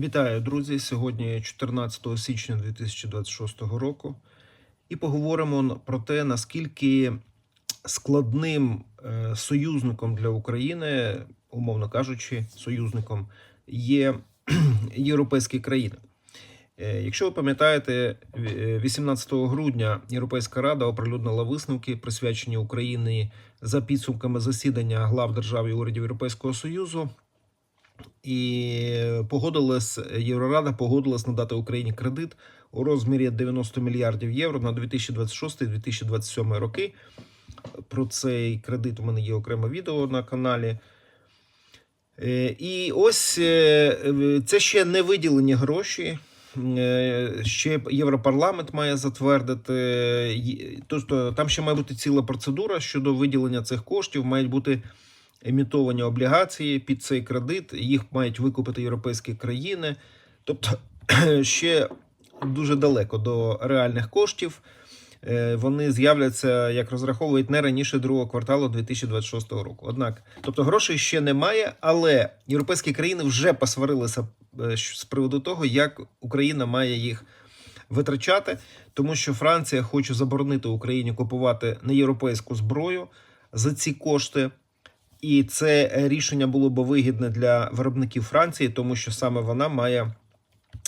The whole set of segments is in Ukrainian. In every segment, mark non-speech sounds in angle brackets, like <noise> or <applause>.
Вітаю, друзі! Сьогодні 14 січня 2026 року, і поговоримо про те, наскільки складним е, союзником для України, умовно кажучи, союзником є <clears throat> європейські країни. Е, Якщо ви пам'ятаєте, ві- 18 грудня Європейська рада оприлюднила висновки, присвячені Україні за підсумками засідання глав держав і урядів Європейського Союзу. І погодилась Єврорада погодилась надати Україні кредит у розмірі 90 мільярдів євро на 2026-2027 роки. Про цей кредит у мене є окреме відео на каналі. Е, І ось е, це ще не виділені гроші. Е, Ще Європарламент має затвердити. Тобто там ще має бути ціла процедура щодо виділення цих коштів. Мають бути емітовані облігації під цей кредит. Їх мають викупити європейські країни. Тобто <clears throat> ще дуже далеко до реальних коштів. Е, Вони з'являться, як розраховують, не раніше другого кварталу 2026 року. Однак, тобто грошей ще немає, але європейські країни вже посварилися е, з приводу того, як Україна має їх витрачати, тому що Франція хоче заборонити Україні купувати неєвропейську зброю за ці кошти. І це рішення було би вигідне для виробників Франції, тому що саме вона має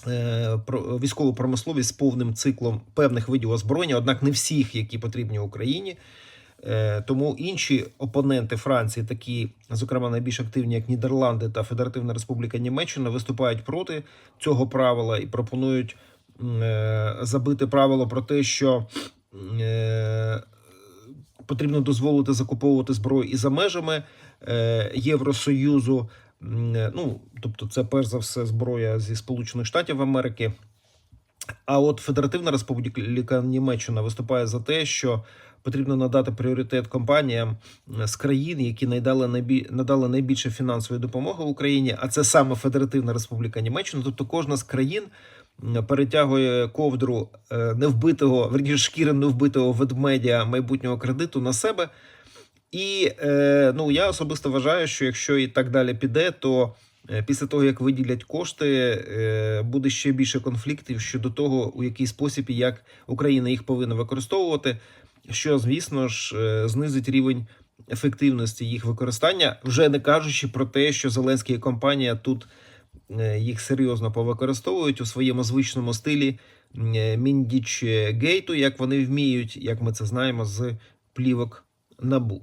е, військову промисловість з повним циклом певних видів озброєння, однак не всіх, які потрібні Україні. Е, Тому інші опоненти Франції, такі, зокрема, найбільш активні, як Нідерланди та Федеративна Республіка Німеччина, виступають проти цього правила і пропонують е, забити правило про те, що потрібно дозволити закуповувати зброю і за межами е, Євросоюзу. Е, Ну, тобто, це перш за все зброя зі Сполучених Штатів Америки. А от Федеративна Республіка Німеччина виступає за те, що потрібно надати пріоритет компаніям з країн, які надали найбі... надали найбільше фінансової допомоги Україні, а це саме Федеративна Республіка Німеччина. Тобто кожна з країн перетягує ковдру е, невбитого, верніше шкіри невбитого ведмедя майбутнього кредиту на себе. І е, ну я особисто вважаю, що якщо і так далі піде, то е, після того як виділять кошти, буде ще більше конфліктів щодо того, у який спосіб і як Україна їх повинна використовувати, що звісно ж знизить рівень ефективності їх використання, вже не кажучи про те, що Зеленський і компанія тут їх серйозно повикористовують у своєму звичному стилі е, Міндіч Гейту, як вони вміють, як ми це знаємо з плівок набу.